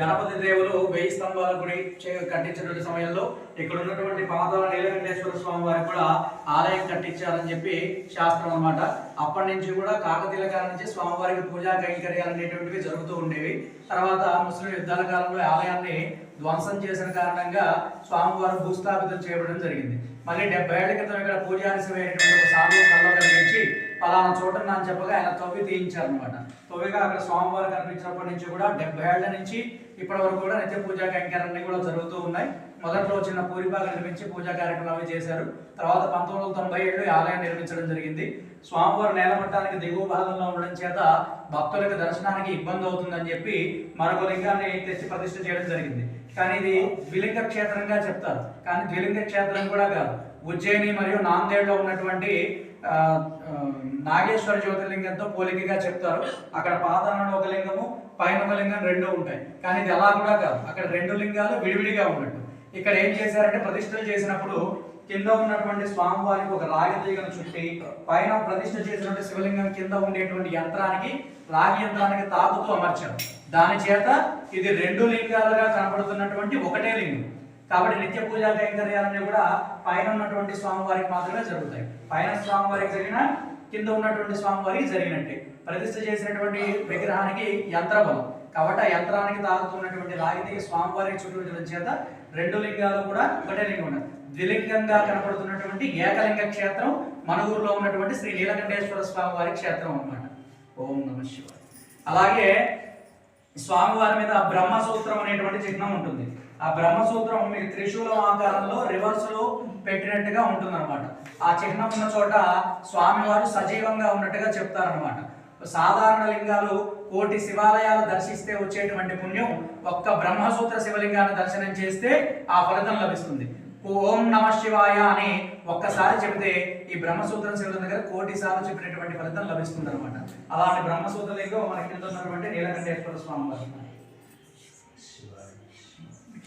గణపతి దేవులు వెయ్యి స్తంభాల గుడి కట్టించినటువంటి సమయంలో ఇక్కడ ఉన్నటువంటి పాదాల నీలకంఠేశ్వర స్వామి వారికి కూడా ఆలయం కట్టించారని చెప్పి శాస్త్రం అన్నమాట. అప్పటి నుంచి కూడా కాకతీయుల కాలం నుంచి స్వామివారికి పూజా కైంకర్యాలు అనేటువంటివి జరుగుతూ ఉండేవి. తర్వాత ముస్లిం యుద్ధాల కాలంలో ఆలయాన్ని ధ్వంసం చేసిన కారణంగా స్వామివారు భూస్థాపితం చేయడం జరిగింది. మళ్ళీ డెబ్బై ఏళ్ళ క్రితం ఇక్కడ పూజారిసమైనటువంటి ఒక సాధువు కల్లో కనిపించి పలానా చోట అని చెప్పగా ఆయన తవ్వి తీయించారనమాట తవ్విగా అక్కడ స్వామివారు కనిపించినప్పటి నుంచి కూడా డెబ్బై ఏళ్ళ నుంచి ఇప్పటి వరకు కూడా నిత్య పూజా కైంకర్యాలన్నీ కూడా జరుగుతూ ఉన్నాయి. మొదట్లో చిన్న పూరిపాక నిర్మించి పూజా కార్యక్రమాలు చేశారు. తర్వాత పంతొమ్మిది వందల తొంభై ఏడులో ఈ ఆలయం నిర్మించడం జరిగింది. స్వామివారు నేలమట్టానికి దిగువ భాగంలో ఉండడం చేత భక్తులకు దర్శనానికి ఇబ్బంది అవుతుందని చెప్పి మరొక లింగాన్ని తెచ్చి ప్రతిష్ఠ చేయడం జరిగింది. కానీ ఇది ద్విలింగ క్షేత్రంగా చెప్తారు. కానీ ద్విలింగ క్షేత్రం కూడా కాదు. ఉజ్జయిని మరియు నాందేడ్లో ఉన్నటువంటి నాగేశ్వర జ్యోతిర్లింగంతో పోలికగా చెప్తారు. అక్కడ పాదాలను ఒక లింగము పైన ఒక లింగం రెండు ఉంటాయి. కానీ ఇది అలా కూడా కాదు. అక్కడ రెండు లింగాలు విడివిడిగా ఉన్నట్టు. ఇక్కడ ఏం చేశారంటే ప్రతిష్టలు చేసినప్పుడు కింద ఉన్నటువంటి స్వామివారికి ఒక రాగి తీగను చుట్టి పైన ప్రతిష్ఠ చేసినటువంటి శివలింగం కింద ఉండేటువంటి యంత్రానికి రాగి యంత్రానికి తాకుతూ అమర్చారు. దాని చేత ఇది రెండు లింగాలుగా కనపడుతున్నటువంటి ఒకటే లింగం. కాబట్టి నిత్య పూజా కైంకర్యాలన్నీ కూడా పైన ఉన్నటువంటి స్వామివారికి మాత్రమే జరుగుతాయి. పైన స్వామివారికి జరిగిన కింద ఉన్నటువంటి స్వామివారికి జరిగినట్టే. ప్రతిష్ఠ చేసినటువంటి విగ్రహానికి యంత్రబలం. కాబట్టి ఆ యంత్రానికి తాగుతున్నటువంటి రాగితే స్వామివారికి చుట్టూ చేత రెండు లింగాలు కూడా ఒకటే లింగం ఉన్నది. ద్విలింగంగా కనపడుతున్నటువంటి ఏకలింగ క్షేత్రం మనగూరులో ఉన్నటువంటి శ్రీ నీలకంఠేశ్వర స్వామి వారి క్షేత్రం అనమాట ఓం నమ అలాగే స్వామివారి మీద బ్రహ్మసూత్రం అనేటువంటి చిహ్నం ఉంటుంది. ఆ బ్రహ్మసూత్రం మీకు త్రిశూలం ఆకారంలో రివర్స్లో పెట్టినట్టుగా ఉంటుంది అనమాట ఆ చిహ్నం ఉన్న చోట స్వామివారు సజీవంగా ఉన్నట్టుగా చెప్తారనమాట సాధారణ లింగాలు కోటి శివాలయాలు దర్శిస్తే వచ్చేటువంటి పుణ్యం ఒక్క బ్రహ్మసూత్ర శివలింగాన్ని దర్శనం చేస్తే ఆ ఫలితం లభిస్తుంది. ఓం నమ శివాయ అని ఒక్కసారి చెబితే ఈ బ్రహ్మసూత్రం శివుల దగ్గర కోటి సార్లు చెప్పినటువంటి ఫలితం లభిస్తుంది అనమాట అలాంటి బ్రహ్మసూత్ర లింగం మన కింద ఉన్నటువంటి నీలకంఠేశ్వర స్వామి వారు.